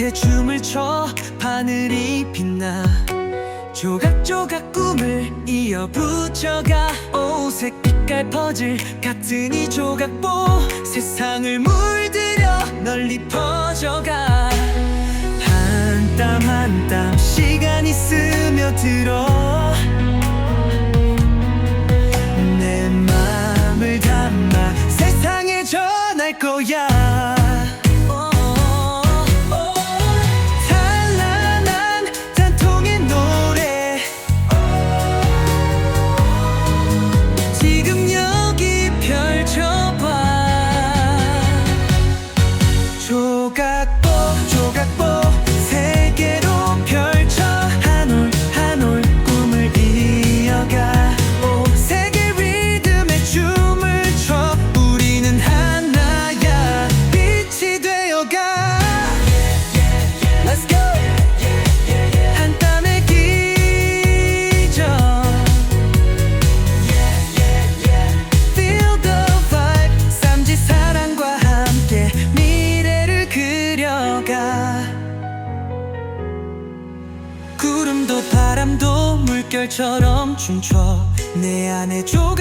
리듬에 춤을 춰 하늘이 빛나. 조각조각 꿈을 이어 붙여가. 오색 빛깔 퍼즐 같은 이 조각보 세상을 물들여 널리 퍼져가. 한 땀 한 땀 시간이 스며들어. 내 맘을 담아 세상에 전할 거야 바람도 물결처럼 춤춰 내 안에 이어